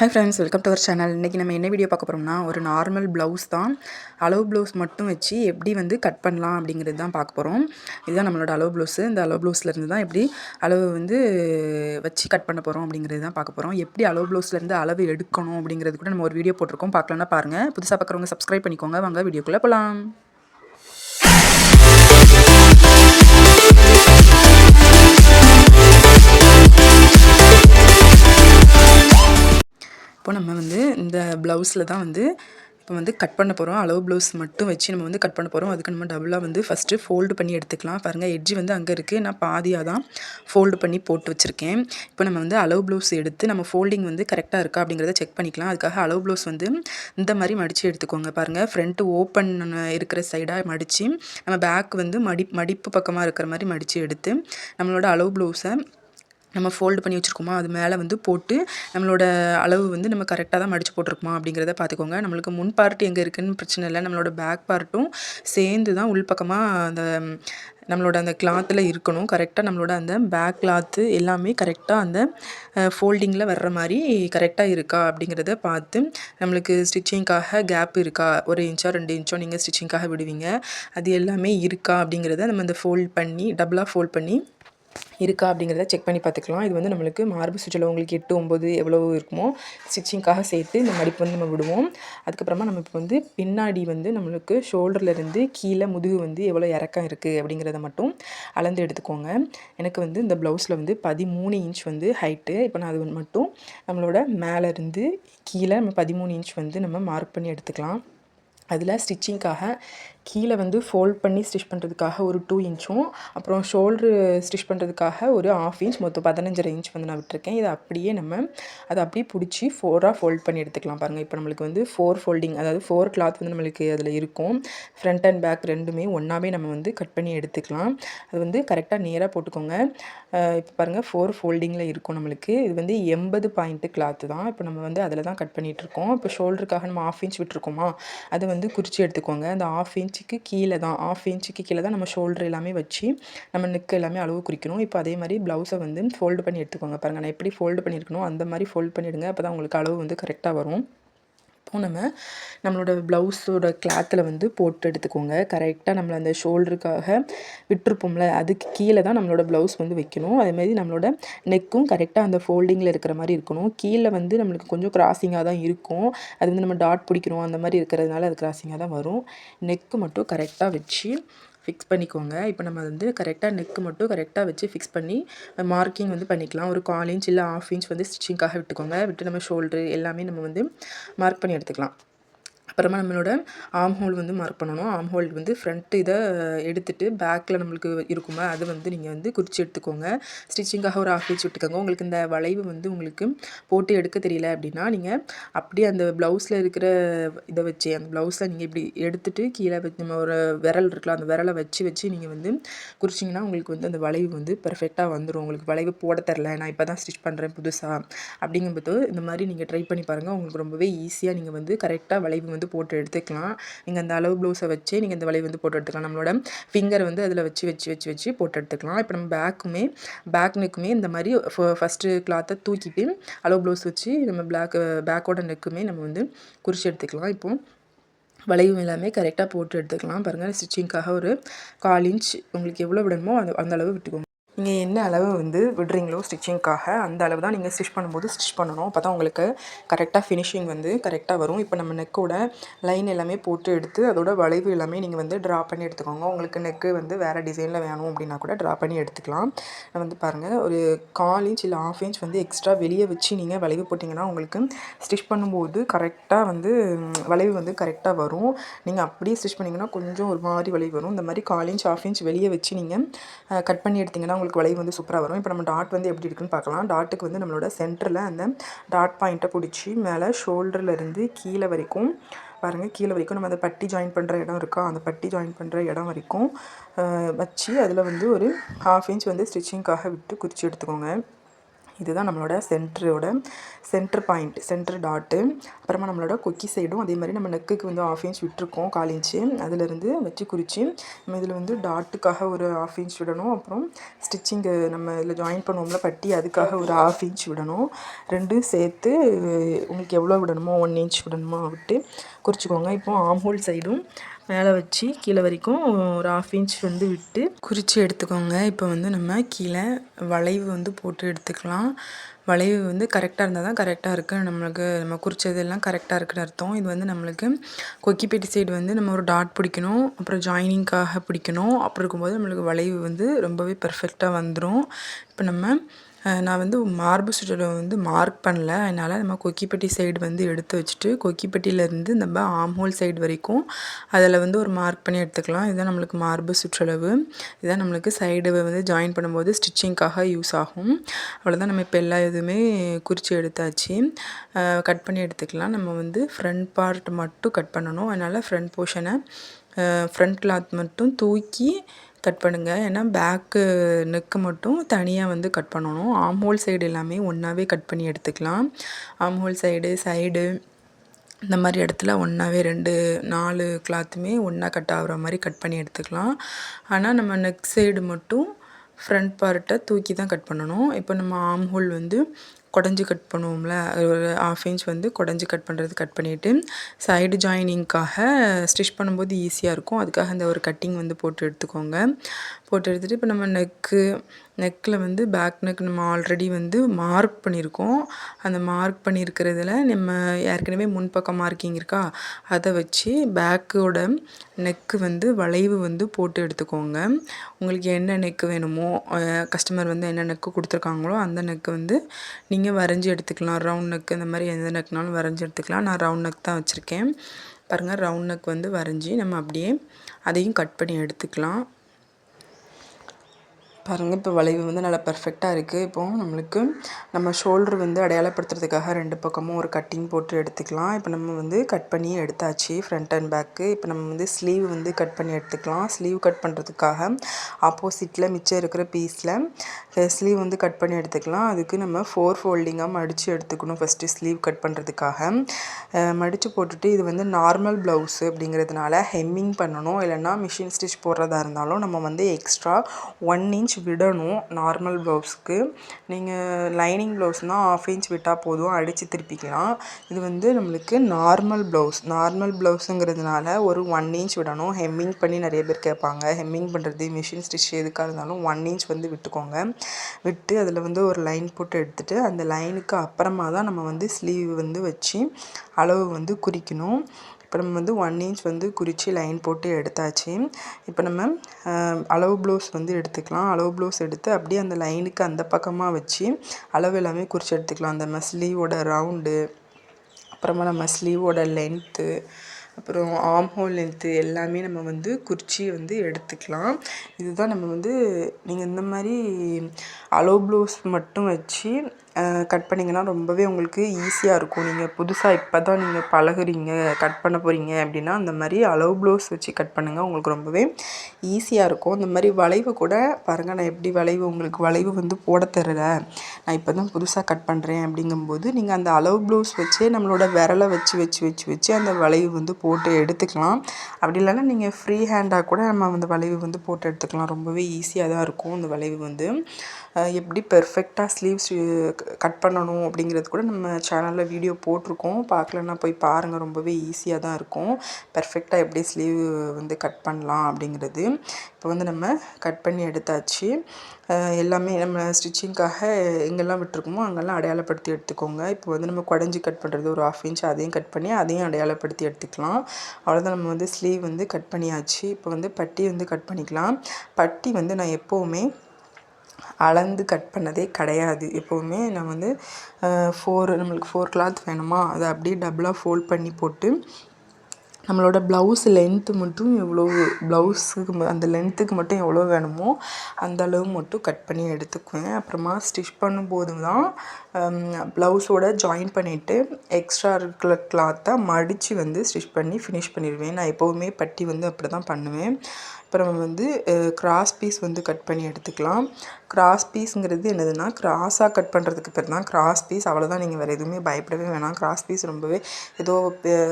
Hi friends welcome to our channel இன்றைக்கி நம்ம என்ன வீடியோ பார்க்க போகிறோம்னா ஒரு நார்மல் ப்ளவுஸ் தான். அளவு ப்ளவுஸ் மட்டும் வச்சு எப்படி வந்து கட் பண்ணலாம் அப்படிங்கிறது தான் பார்க்க போகிறோம் இதுதான் நம்மளோட அளவு ப்ளவுஸு இந்த அளவு ப்ளவுஸ்லேருந்து தான் எப்படி அளவு வந்து வச்சு கட் பண்ண போகிறோம் அப்படிங்கிறது தான் பார்க்க போகிறோம் எப்படி அளவு ப்ளவுஸ்லேருந்து அளவு எடுக்கணும் அப்படிங்கிறது கூட நம்ம ஒரு வீடியோ போட்டிருக்கோம். பார்க்கலன்னா பாருங்கள் புதுசாக பார்க்குறவங்க சப்ஸ்கிரைப் பண்ணிக்கோங்க. வாங்க வீடியோக்குள்ளே போகலாம் இப்போ நம்ம வந்து இந்த ப்ளவுஸில் தான் வந்து இப்போ வந்து கட் பண்ண போகிறோம் அளவு ப்ளவுஸ் மட்டும் வச்சு நம்ம வந்து கட் பண்ண போகிறோம் அதுக்கு நம்ம டபுளாக வந்து ஃபஸ்ட்டு ஃபோல்டு பண்ணி எடுத்துக்கலாம். பாருங்கள் எட்ஜி வந்து அங்கே இருக்குது நான் பாதியாக தான் ஃபோல்டு பண்ணி போட்டு வச்சுருக்கேன். இப்போ நம்ம வந்து அளவு ப்ளவுஸ் எடுத்து நம்ம ஃபோல்டிங் வந்து கரெக்டாக இருக்கா அப்படிங்கிறத செக் பண்ணிக்கலாம். அதுக்காக அளவு ப்ளவுஸ் வந்து இந்த மாதிரி மடித்து எடுத்துக்கோங்க. பாருங்கள் ஃப்ரண்ட்டு ஓப்பன் இருக்கிற சைடாக மடித்து நம்ம பேக் வந்து மடி மடிப்பு பக்கமாக இருக்கிற மாதிரி மடித்து எடுத்து நம்மளோட அளவு ப்ளவுஸை நம்ம ஃபோல்டு பண்ணி வச்சுருக்கோமா அது மேலே வந்து போட்டு நம்மளோட அளவு வந்து நம்ம கரெக்டாக தான் மடித்து போட்டிருக்கோமா அப்படிங்கிறத பார்த்துக்கோங்க. நம்மளுக்கு முன் பார்ட் எங்கே இருக்குதுன்னு பிரச்சனை இல்லை. நம்மளோட பேக் பார்ட்டும் சேர்ந்து தான் உள்பக்கமாக அந்த நம்மளோட அந்த கிளாத்தில் இருக்கணும். கரெக்டாக நம்மளோட அந்த பேக் கிளாத்து எல்லாமே கரெக்டாக அந்த ஃபோல்டிங்கில் வர்ற மாதிரி கரெக்டாக இருக்கா அப்படிங்கிறத பார்த்து நம்மளுக்கு ஸ்டிச்சிங்க்காக கேப் இருக்கா? ஒரு இன்ச்சோ ரெண்டு இன்ச்சோ நீங்கள் ஸ்டிச்சிங்க்காக விடுவீங்க. அது எல்லாமே இருக்கா அப்படிங்கிறத நம்ம அந்த ஃபோல்ட் பண்ணி டபுளாக ஃபோல்ட் பண்ணி இருக்கா அப்படிங்கிறத செக் பண்ணி பார்த்துக்கலாம். இது வந்து நம்மளுக்கு மார்பு சுற்றில் உங்களுக்கு எட்டு ஒம்பது எவ்வளோ இருக்குமோ ஸ்டிச்சிங்க்காக சேர்த்து இந்த மடிப்பு வந்து நம்ம விடுவோம். அதுக்கப்புறமா நம்ம இப்போ வந்து பின்னாடி வந்து நம்மளுக்கு ஷோல்டர்லேருந்து கீழே முதுகு வந்து எவ்வளோ இறக்கம் இருக்குது அப்படிங்கிறத மட்டும் அளந்து எடுத்துக்கோங்க. எனக்கு வந்து இந்த ப்ளவுஸில் வந்து பதிமூணு இன்ச் வந்து ஹைட்டு இப்போ நான் அது மட்டும் நம்மளோட மேலேருந்து கீழே நம்ம பதிமூணு இன்ச் வந்து நம்ம மார்க் பண்ணி எடுத்துக்கலாம். அதில் ஸ்டிச்சிங்க்காக கீழே வந்து ஃபோல்ட் பண்ணி ஸ்டிச் பண்ணுறதுக்காக ஒரு டூ இன்ச்சும் அப்புறம் ஷோல்ட்ரு ஸ்டிச் பண்ணுறதுக்காக ஒரு ஆஃப் இன்ச் மொத்தம் பதினஞ்சரை இன்ச் வந்து நான் விட்டுருக்கேன். இதை அப்படியே நம்ம அதை அப்படியே பிடிச்சி ஃபோராக ஃபோல்ட் பண்ணி எடுத்துக்கலாம் பாருங்கள் இப்போ நம்மளுக்கு வந்து ஃபோர் ஃபோல்டிங் அதாவது ஃபோர் கிளாத் வந்து நம்மளுக்கு அதில் இருக்கும். ஃப்ரண்ட் அண்ட் பேக் ரெண்டுமே ஒன்றாவே நம்ம வந்து கட் பண்ணி எடுத்துக்கலாம். அது வந்து கரெக்டாக நேராக போட்டுக்கோங்க. இப்போ பாருங்கள் ஃபோர் ஃபோல்டிங்கில் இருக்கும் நம்மளுக்கு. இது வந்து எண்பது பாயிண்ட்டு கிளாத்து தான். இப்போ நம்ம வந்து அதில் தான் கட் பண்ணிகிட்ருக்கோம் இப்போ ஷோல்டருக்காக நம்ம ஆஃப் இன்ச் விட்டுருக்கோமா? அதை வந்து குறித்து எடுத்துக்கோங்க. அந்த ஆஃப் இன்ச் இன்ச்சுக்கு கீழே தான் ஆஃப் இன்ச்சுக்கு கீழே தான் நம்ம ஷோல்டர் எல்லாமே வச்சு நம்ம நெக் எல்லாமே அளவு குறிக்கணும். இப்போ அதே மாதிரி ப்ளவுஸை வந்து ஃபோல்டு பண்ணி எடுத்துக்கோங்க. பாருங்கள் நான் எப்படி ஃபோல்டு பண்ணியிருக்கணும் அந்த மாதிரி ஃபோல்ட் பண்ணிவிடுங்க அப்போ தான் உங்களுக்கு அளவு வந்து கரெக்டாக வரும். அப்போது நம்ம நம்மளோட ப்ளவுஸோட கிளாத்தில் வந்து போட்டு எடுத்துக்கோங்க. கரெக்டாக நம்மளை அந்த ஷோல்டருக்காக விட்டுருப்போம்ல அதுக்கு கீழே தான் நம்மளோட ப்ளவுஸ் வந்து வைக்கணும். அதேமாதிரி நம்மளோட நெக்கும் கரெக்டாக அந்த ஃபோல்டிங்கில் இருக்கிற மாதிரி இருக்கணும். கீழே வந்து நம்மளுக்கு கொஞ்சம் கிராசிங்காக தான் இருக்கும். அது வந்து நம்ம டாட் பிடிக்கணும் அந்த மாதிரி இருக்கிறதுனால அது கிராசிங்காக தான் வரும். நெக்கு மட்டும் கரெக்டாக வச்சு ஃபிக்ஸ் பண்ணிக்கோங்க. இப்போ நம்ம வந்து கரெக்டாக நெக்கு மட்டும் கரெக்டாக வச்சு ஃபிக்ஸ் பண்ணி மார்க்கிங் வந்து பண்ணிக்கலாம். ஒரு கால் இன்ச் இல்லை ஆஃப் இன்ச் வந்து ஸ்டிச்சிங்காக விட்டுக்கோங்க. விட்டு நம்ம ஷோல்ட்ரு எல்லாமே நம்ம வந்து மார்க் பண்ணி எடுத்துக்கலாம். அப்புறமா நம்மளோட ஆம் ஹோல் வந்து மார்க் பண்ணணும். ஆம் ஹோல் வந்து ஃப்ரண்ட் இதை எடுத்துகிட்டு பேக்கில் நம்மளுக்கு இருக்குமா? அது வந்து நீங்கள் வந்து குறித்து எடுத்துக்கோங்க. ஸ்டிச்சிங்காக ஒரு ஆஃப் இன்ச் விட்டுக்கோங்க. உங்களுக்கு இந்த வளைவு வந்து உங்களுக்கு போட்டு எடுக்க தெரியல அப்படின்னா நீங்கள் அப்படியே அந்த ப்ளவுஸில் இருக்கிற இதை வச்சு அந்த ப்ளவுஸில் நீங்கள் இப்படி எடுத்துகிட்டு கீழே வச்சு நம்ம ஒரு விரல் இருக்கலாம் அந்த விரலை வச்சு வச்சு நீங்கள் வந்து குறிச்சிங்கன்னா உங்களுக்கு வந்து அந்த வளைவு வந்து பர்ஃபெக்டாக வந்துடும் உங்களுக்கு வளைவு போட தெரில. நான் இப்போ தான் ஸ்டிச் பண்ணுறேன் புதுசாக அப்படிங்கும்போது இந்த மாதிரி நீங்கள் ட்ரை பண்ணி பாருங்கள் உங்களுக்கு ரொம்பவே ஈஸியாக நீங்கள் வந்து கரெக்டாக வளைவு வந்து போட்டு எடுத்துக்கலாம். நீங்கள் அந்த அளவு ப்ளவுஸை வச்சு நீங்கள் இந்த வளைவு வந்து போட்டு எடுத்துக்கலாம். நம்மளோட ஃபிங்கர் வந்து அதில் வச்சு வச்சு வச்சு வச்சு போட்டு எடுத்துக்கலாம். இப்போ நம்ம பேக்குமே பேக் நெக்குமே இந்த மாதிரி ஃபஸ்ட்டு கிளாத்தை தூக்கிட்டு அளவு ப்ளவுஸ் வச்சு நம்ம பிளாக் பேக்கோட நெக்குமே நம்ம வந்து குறித்து எடுத்துக்கலாம். இப்போது வளைவு எல்லாமே கரெக்டாக போட்டு எடுத்துக்கலாம். பாருங்கள் ஸ்டிச்சிங்க்காக ஒரு கால் இன்ச் உங்களுக்கு எவ்வளோ விடணுமோ அந்த அந்த அளவு விட்டுக்கோங்க. நீங்கள் என்ன அளவு வந்து விடுறீங்களோ ஸ்டிச்சிங்க்காக அந்த அளவு தான் நீங்கள் ஸ்டிச் பண்ணும்போது ஸ்டிச் பண்ணணும். அப்போ தான் உங்களுக்கு கரெக்டாக ஃபினிஷிங் வந்து கரெக்டாக வரும். இப்போ நம்ம நெக்கோட லைன் எல்லாமே போட்டு எடுத்து அதோட வளைவு எல்லாமே நீங்கள் வந்து ட்ரா பண்ணி எடுத்துக்கோங்க. உங்களுக்கு நெக்கு வந்து வேறு டிசைனில் வேணும் அப்படின்னா கூட ட்ரா பண்ணி எடுத்துக்கலாம். வந்து பாருங்கள் ஒரு கால் இன்ச் இல்லை ஆஃப் இன்ச் வந்து எக்ஸ்ட்ரா வெளியே வச்சு நீங்கள் வளைவு போட்டிங்கன்னா உங்களுக்கு ஸ்டிச் பண்ணும்போது கரெக்டாக வந்து வளைவு வந்து கரெக்டாக வரும். நீங்கள் அப்படியே ஸ்டிச் பண்ணிங்கன்னா கொஞ்சம் ஒரு மாதிரி வளைவு வரும். இந்த மாதிரி கால் இன்ச் ஆஃப் இன்ச் வெளியே வச்சு நீங்கள் கட் பண்ணி எடுத்திங்கன்னா உங்களுக்கு நம்மளுக்கு வளைவு வந்து சூப்பராக வரும். இப்போ நம்ம டாட் வந்து எப்படி இருக்குன்னு பார்க்கலாம். டாட்டுக்கு வந்து நம்மளோட சென்டரில் அந்த டாட் பாயிண்ட்டை பிடிச்சி மேலே ஷோல்டர்லேருந்து கீழே வரைக்கும் பாருங்கள் கீழே வரைக்கும் நம்ம அந்த பட்டி ஜாயின் பண்ணுற இடம் இருக்கா? அந்த பட்டி ஜாயின் பண்ணுற இடம் வரைக்கும் வச்சு அதில் வந்து ஒரு ஹாஃப் இன்ச் வந்து ஸ்டிச்சிங்க்காக விட்டு குறித்து எடுத்துக்கோங்க. இதுதான் நம்மளோட சென்டரோட சென்டர் பாயிண்ட் சென்டர் டாட்டு அப்புறமா நம்மளோட கொக்கி சைடும் அதே மாதிரி நம்ம நெக்குக்கு வந்து ஆஃப் இன்ச் விட்டுருக்கோம் கால் இன்ச்சு அதிலிருந்து வச்சு குறித்து நம்ம இதில் வந்து டாட்டுக்காக ஒரு ஆஃப் இன்ச் விடணும். அப்புறம் ஸ்டிச்சிங்கு நம்ம இதில் ஜாயின் பண்ணுவோம்ல பட்டி அதுக்காக ஒரு ஆஃப் இன்ச் விடணும். ரெண்டும் சேர்த்து உங்களுக்கு எவ்வளோ விடணுமோ ஒன் இன்ச் விடணுமோ விட்டு குறிச்சிக்கோங்க. இப்போ ஆம்ஹோல் சைடும் மேலே வச்சு கீழே வரைக்கும் ஒரு ஆஃப் இன்ச் வந்து விட்டு குறித்து எடுத்துக்கோங்க. இப்போ வந்து நம்ம கீழே வளைவு வந்து போட்டு எடுத்துக்கலாம். வளைவு வந்து கரெக்டாக இருந்தால் தான் கரெக்டாக இருக்குது நம்மளுக்கு நம்ம குறித்ததெல்லாம் கரெக்டாக இருக்குன்னு அர்த்தம். இது வந்து நம்மளுக்கு கொக்கிப்பேட்டி சைடு வந்து நம்ம ஒரு டாட் பிடிக்கணும். அப்புறம் ஜாயினிங்காக பிடிக்கணும். அப்படி இருக்கும்போது நம்மளுக்கு வளைவு வந்து ரொம்பவே பர்ஃபெக்டாக வந்துடும் இப்போ நம்ம நான் வந்து மார்பு சுற்றலை வந்து மார்க் பண்ணல. அதனால் நம்ம கொக்கிப்பட்டி சைடு வந்து எடுத்து வச்சுட்டு கொக்கிப்பட்டியிலேருந்து நம்ம ஆம்ஹோல் சைடு வரைக்கும் அதில் வந்து ஒரு மார்க் பண்ணி எடுத்துக்கலாம். இதுதான் நம்மளுக்கு மார்பு சுற்றளவு. இதுதான் நம்மளுக்கு சைடு வந்து ஜாயின் பண்ணும்போது ஸ்டிச்சிங்க்காக யூஸ் ஆகும். அவ்வளோதான் நம்ம இப்போ எல்லா இதுவுமே குறித்து எடுத்தாச்சு. கட் பண்ணி எடுத்துக்கலாம். நம்ம வந்து ஃப்ரண்ட் பார்ட் மட்டும் கட் பண்ணணும். அதனால் ஃப்ரண்ட் போர்ஷனை ஃப்ரண்ட் கிளாத் மட்டும் தூக்கி கட் பண்ணுங்கள் ஏன்னா பேக்கு நெக்கு மட்டும் தனியாக வந்து கட் பண்ணணும். ஆம் ஹோல் சைடு எல்லாமே ஒன்றாவே கட் பண்ணி எடுத்துக்கலாம். ஆம் ஹோல் சைடு சைடு இந்த மாதிரி இடத்துல ஒன்றாவே ரெண்டு நாலு கிளாத்துமே ஒன்றா கட் ஆகிற மாதிரி கட் பண்ணி எடுத்துக்கலாம். ஆனால் நம்ம நெக் சைடு மட்டும் ஃப்ரண்ட் பார்ட்டை தூக்கி தான் கட் பண்ணணும். இப்போ நம்ம ஆம் ஹோல் வந்து குடஞ்சி கட் பண்ணுவோம்ல ஒரு ஆஃப் இன்ச் வந்து குடஞ்சி கட் பண்ணுறது கட் பண்ணிவிட்டு சைடு ஜாயினிங்க்காக ஸ்டிச் பண்ணும்போது ஈஸியாக இருக்கும். அதுக்காக இந்த ஒரு கட்டிங் வந்து போட்டு எடுத்துக்கோங்க. போட்டு எடுத்துகிட்டு இப்போ நம்ம நெக்கு நெக்கில் வந்து பேக் நெக் நம்ம ஆல்ரெடி வந்து மார்க் பண்ணியிருக்கோம். அந்த மார்க் பண்ணியிருக்கிறதுல நம்ம ஏற்கனவே முன்பக்கம் மார்க்கிங் இருக்கா? அதை வச்சு பேக்கோட நெக்கு வந்து வளைவு வந்து போட்டு எடுத்துக்கோங்க. உங்களுக்கு என்ன நெக்கு வேணுமோ கஸ்டமர் வந்து என்ன நெக்கு கொடுத்துருக்காங்களோ அந்த நெக்கு வந்து நீங்கள் நீங்கள் வரைஞ்சி எடுத்துக்கலாம். ரவுண்ட் நக் இந்த மாதிரி எந்த நெக்னாலும் வரைஞ்சி எடுத்துக்கலாம். நான் ரவுண்ட் நெக் தான் வச்சுருக்கேன். பாருங்கள் ரவுண்ட் நெக் வந்து வரைஞ்சி நம்ம அப்படியே அதையும் கட் பண்ணி எடுத்துக்கலாம். பாருங்கள் இப்போ வளைவு வந்து நல்லா பர்ஃபெக்டாக இருக்குது இப்போது நம்மளுக்கு நம்ம ஷோல்டர் வந்து அடையாளப்படுத்துறதுக்காக ரெண்டு பக்கமும் ஒரு கட்டிங் போட்டு எடுத்துக்கலாம். இப்போ நம்ம வந்து கட் பண்ணி எடுத்தாச்சு ஃப்ரண்ட் அண்ட் பேக்கு இப்போ நம்ம வந்து ஸ்லீவ் வந்து கட் பண்ணி எடுத்துக்கலாம். ஸ்லீவ் கட் பண்ணுறதுக்காக ஆப்போசிட்டில் மிச்சம் இருக்கிற பீஸில் ஸ்லீவ் வந்து கட் பண்ணி எடுத்துக்கலாம். அதுக்கு நம்ம ஃபோர் ஃபோல்டிங்காக மடித்து எடுத்துக்கணும் ஃபஸ்ட்டு ஸ்லீவ் கட் பண்ணுறதுக்காக மடித்து போட்டுட்டு இது வந்து நார்மல் ப்ளவுஸு அப்படிங்கிறதுனால ஹெம்மிங் பண்ணணும். இல்லைன்னா மிஷின் ஸ்டிச் போடுறதா இருந்தாலும் நம்ம வந்து எக்ஸ்ட்ரா ஒன் இன்ச் இன்ச் விடணும் நார்மல் ப்ளவுஸ்க்கு நீங்கள் லைனிங் ப்ளவுஸ்னால் ஆஃப் இன்ச் விட்டால் போதும் அடித்து திருப்பிக்கலாம். இது வந்து நம்மளுக்கு நார்மல் ப்ளவுஸ் நார்மல் ப்ளவுஸுங்கிறதுனால ஒரு ஒன் இன்ச் விடணும். ஹெம்மிங் பண்ணி நிறைய பேர் கேட்பாங்க. ஹெம்மிங் பண்ணுறது மிஷின் ஸ்டிச் எதுக்காக இருந்தாலும் ஒன் இன்ச் வந்து விட்டுக்கோங்க. விட்டு அதில் வந்து ஒரு லைன் போட்டு எடுத்துகிட்டு அந்த லைனுக்கு அப்புறமா தான் நம்ம வந்து ஸ்லீவ் வந்து வச்சு அளவு வந்து குறிக்கணும். இப்போ நம்ம வந்து ஒன் இன்ச் வந்து குறித்து லைன் போட்டு எடுத்தாச்சு. இப்போ நம்ம அளவு ப்ளவுஸ் வந்து எடுத்துக்கலாம். அளவு ப்ளவுஸ் எடுத்து அப்படியே அந்த லைனுக்கு அந்த பக்கமாக வச்சு அளவு எல்லாமே குறித்து எடுத்துக்கலாம். அந்த மஸ்லீவோட ரவுண்டு அப்புறமா நம்ம ஸ்லீவோட லென்த்து அப்புறம் ஆம் ஹோல் லென்த்து எல்லாமே நம்ம வந்து குறிச்சி வந்து எடுத்துக்கலாம். இதுதான் நம்ம வந்து நீங்கள் இந்த மாதிரி அலோ ப்ளவுஸ் மட்டும் வச்சு கட் பண்ணிங்கன்னா ரொம்பவே உங்களுக்கு ஈஸியாக இருக்கும். நீங்கள் புதுசாக இப்போ தான் நீங்கள் பழகுறீங்க கட் பண்ண போகிறீங்க அப்படின்னா அந்த மாதிரி அளவு ப்ளவுஸ் வச்சு கட் பண்ணுங்கள் உங்களுக்கு ரொம்பவே ஈஸியாக இருக்கும். இந்த மாதிரி வளைவு கூட பாருங்கள் நான் எப்படி வளைவு உங்களுக்கு வளைவு வந்து போட தரல நான் இப்போ தான் புதுசாக கட் பண்ணுறேன் அப்படிங்கும்போது நீங்கள் அந்த அளவு ப்ளவுஸ் வச்சே நம்மளோட விரலை வச்சு வச்சு வச்சு வச்சு அந்த வளைவு வந்து போட்டு எடுத்துக்கலாம். அப்படி இல்லைன்னா நீங்கள் ஃப்ரீ ஹேண்டாக கூட நம்ம அந்த வளைவு வந்து போட்டு எடுத்துக்கலாம். ரொம்பவே ஈஸியாக தான் இருக்கும் அந்த வளைவு வந்து. எப்படி பெர்ஃபெக்டாக ஸ்லீவ்ஸ் கட் பண்ணணும் அப்படிங்கிறது கூட நம்ம சேனலில் வீடியோ போட்டிருக்கோம். பார்க்கலன்னா போய் பாருங்கள் ரொம்பவே ஈஸியாக தான் இருக்கும். பெர்ஃபெக்டாக எப்படி ஸ்லீவ் வந்து கட் பண்ணலாம் அப்படிங்கிறது. இப்போ வந்து நம்ம கட் பண்ணி எடுத்தாச்சு. எல்லாமே நம்ம ஸ்டிச்சிங்க்காக எங்கெல்லாம் விட்டுருக்கோமோ அங்கெல்லாம் அடையாளப்படுத்தி எடுத்துக்கோங்க. இப்போ வந்து நம்ம குடஞ்சி கட் பண்ணுறது ஒரு ஆஃப் இன்ச் அதையும் கட் பண்ணி அதையும் அடையாளப்படுத்தி எடுத்துக்கலாம். அவ்வளோதான் நம்ம வந்து ஸ்லீவ் வந்து கட் பண்ணியாச்சு. இப்போ வந்து பட்டி வந்து கட் பண்ணிக்கலாம். பட்டி வந்து நான் எப்போவுமே அளந்து கட் பண்ணதே கிடையாது. எப்போவுமே நான் வந்து ஃபோர் நம்மளுக்கு ஃபோர் கிளாத் வேணுமா? அதை அப்படியே டபுளாக ஃபோல்ட் பண்ணி போட்டு நம்மளோட ப்ளவுஸ் லென்த்து மட்டும் எவ்வளோ ப்ளவுஸுக்கு அந்த லென்த்துக்கு மட்டும் எவ்வளோ வேணுமோ அந்த அளவு மட்டும் கட் பண்ணி எடுத்துக்குவேன். அப்புறமா ஸ்டிச் பண்ணும்போது தான் ப்ளவுஸோட ஜாயின் பண்ணிவிட்டு எக்ஸ்ட்ரா இருக்கிற கிளாத்தை மடித்து வந்து ஸ்டிச் பண்ணி ஃபினிஷ் பண்ணிடுவேன். நான் எப்போவுமே பட்டி வந்து அப்படி தான் பண்ணுவேன். அப்புறம் வந்து கிராஸ் பீஸ் வந்து கட் பண்ணி எடுத்துக்கலாம். கிராஸ் பீஸுங்கிறது என்னதுன்னா கிராஸாக கட் பண்ணுறதுக்கு பேர் தான் கிராஸ் பீஸ் அவ்வளோதான் நீங்கள் வேறு எதுவுமே பயப்படவே வேணாம். கிராஸ் பீஸ் ரொம்பவே ஏதோ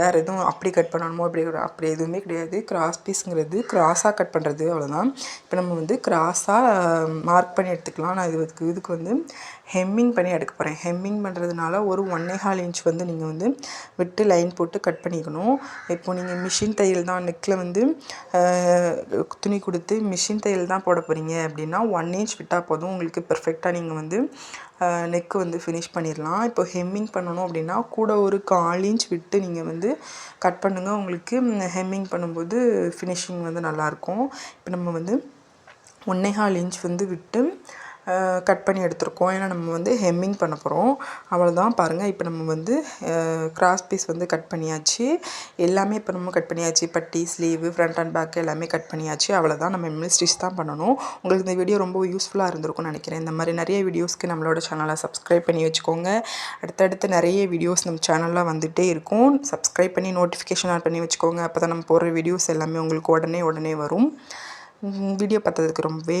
வேறு எதுவும் அப்படி கட் பண்ணணுமோ அப்படி அப்படி எதுவுமே கிடையாது. கிராஸ் பீஸுங்கிறது கிராஸாக கட் பண்ணுறது அவ்வளோதான் இப்போ நம்ம வந்து கிராஸாக மார்க் பண்ணி எடுத்துக்கலாம். நான் இதுக்கு இதுக்கு வந்து ஹெம்மிங் பண்ணி எடுக்க போகிறேன் ஹெம்மிங் பண்ணுறதுனால ஒரு ஒன்னே கால் இன்ச் வந்து நீங்கள் வந்து விட்டு லைன் போட்டு கட் பண்ணிக்கணும். இப்போ நீங்கள் மிஷின் தையல் தான் நெக்கில் வந்து துணி கொடுத்து மிஷின் தையல் தான் போட போகிறீங்க அப்படின்னா ஒன் இன்ச் விட்டால் போதும். உங்களுக்கு பெர்ஃபெக்டாக நீங்கள் வந்து நெக்கு வந்து ஃபினிஷ் பண்ணிடலாம். இப்போ ஹெம்மிங் பண்ணணும் அப்படின்னா கூட ஒரு கால் இன்ச் விட்டு நீங்கள் வந்து கட் பண்ணுங்கள் உங்களுக்கு ஹெம்மிங் பண்ணும்போது ஃபினிஷிங் வந்து நல்லாயிருக்கும் இப்போ நம்ம வந்து ஒன்னே கால் இன்ச் வந்து விட்டு கட் பண்ணி எடுத்திருக்கோம். ஏன்னா நம்ம வந்து ஹெம்மிங் பண்ண போகிறோம் அவ்வளோதான் பாருங்கள் இப்போ நம்ம வந்து கிராஸ் பீஸ் வந்து கட் பண்ணியாச்சு. எல்லாமே இப்போ நம்ம கட் பண்ணியாச்சு. பட்டி ஸ்லீவு ஃப்ரண்ட் அண்ட் பேக் எல்லாமே கட் பண்ணியாச்சு. அவ்வளோதான் நம்ம இனிமேல் ஸ்டிச் தான் பண்ணணும். உங்களுக்கு இந்த வீடியோ ரொம்ப யூஸ்ஃபுல்லாக இருந்திருக்கும்னு நினைக்கிறேன். இந்த மாதிரி நிறைய வீடியோஸ்க்கு நம்மளோட சேனலை சப்ஸ்கிரைப் பண்ணி வச்சுக்கோங்க. அடுத்தடுத்து நிறைய வீடியோஸ் நம்ம சேனலில் வந்துகிட்டே இருக்கும். சப்ஸ்கிரைப் பண்ணி நோட்டிஃபிகேஷன் ஆன் பண்ணி வச்சுக்கோங்க. அப்போ தான் நம்ம போடுற வீடியோஸ் எல்லாமே உங்களுக்கு உடனே உடனே வரும். வீடியோ பார்த்ததுக்கு ரொம்பவே